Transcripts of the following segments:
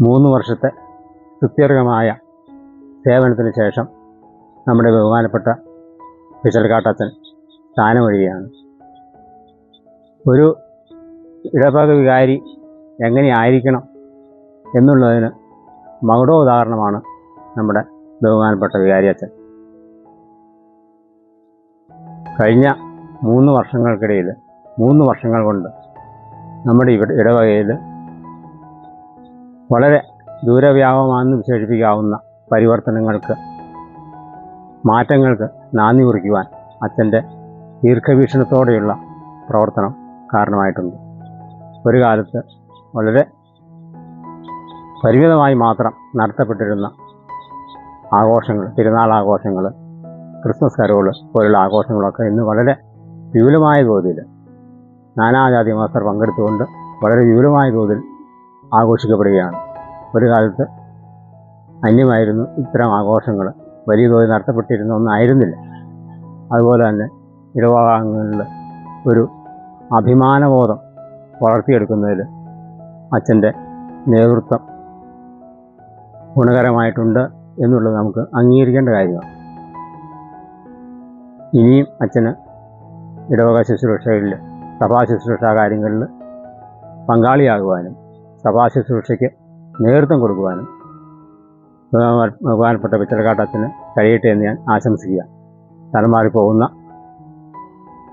മൂന്ന് വർഷത്തെ സുത്യർഹമായ സേവനത്തിന് ശേഷം നമ്മുടെ ബഹുമാനപ്പെട്ട പിച്ചൽക്കാട്ടച്ചൻ സ്ഥാനമൊഴിയുകയാണ്. ഒരു ഇടവക വികാരി എങ്ങനെയായിരിക്കണം എന്നുള്ളതിന് മകുടോദാഹരണമാണ് നമ്മുടെ ബഹുമാനപ്പെട്ട വികാരി അച്ഛൻ. കഴിഞ്ഞ മൂന്ന് വർഷങ്ങൾക്കിടയിൽ മൂന്ന് വർഷങ്ങൾ കൊണ്ട് നമ്മുടെ ഇടവകയിൽ വളരെ ദൂരവ്യാപമാണെന്ന് വിശേഷിപ്പിക്കാവുന്ന പരിവർത്തനങ്ങൾക്ക് മാറ്റങ്ങൾക്ക് നാന്ദി കുറിക്കുവാൻ അച്ഛന്റെ ദീർഘവീക്ഷണത്തോടെയുള്ള പ്രവർത്തനം കാരണമായിട്ടുണ്ട്. ഒരു കാലത്ത് വളരെ പരിമിതമായി മാത്രം നടത്തപ്പെട്ടിരുന്ന ആഘോഷങ്ങൾ തിരുനാൾ ആഘോഷങ്ങൾ ക്രിസ്മസ് കരോൾ പോലുള്ള ആഘോഷങ്ങളൊക്കെ ഇന്ന് വളരെ വിപുലമായ തോതിൽ നാനാജാതി മതസ്ഥർ പങ്കെടുത്തുകൊണ്ട് വളരെ വിപുലമായ തോതിൽ ആഘോഷിക്കപ്പെടുകയാണ്. ഒരു കാലത്ത് അന്യമായിരുന്നു ഇത്തരം ആഘോഷങ്ങൾ. വലിയ തോതിൽ നടത്തപ്പെട്ടിരുന്ന ഒന്നായിരുന്നില്ല അതുപോലെ തന്നെ ഇടവകാംഗങ്ങളിൽ ഒരു അഭിമാനബോധം വളർത്തിയെടുക്കുന്നതിൽ അച്ഛന്റെ നേതൃത്വം ഗുണകരമായിട്ടുണ്ട് എന്നുള്ളത് നമുക്ക് അംഗീകരിക്കേണ്ട കാര്യമാണ്. ഇനിയും അച്ഛന് ഇടവക ശുശ്രൂഷകളിൽ സഭാ ശുശ്രൂഷ കാര്യങ്ങളിൽ പങ്കാളിയാകുവാനും സഭാ ശുശ്രൂഷയ്ക്ക് നേതൃത്വം കൊടുക്കുവാനും ബഹുമാന- ബഹുമാനപ്പെട്ട പിച്ചലക്കാട്ടത്തിന് കഴിയട്ടെ എന്ന് ഞാൻ ആശംസിക്കുക. തലമാറി പോകുന്ന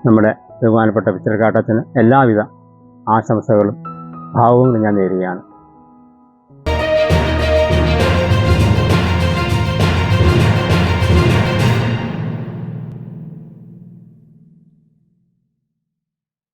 നമ്മുടെ ബഹുമാനപ്പെട്ട പിച്ചലക്കാട്ടത്തിന് എല്ലാവിധ ആശംസകളും ഭാവങ്ങളും ഞാൻ നേരുകയാണ്.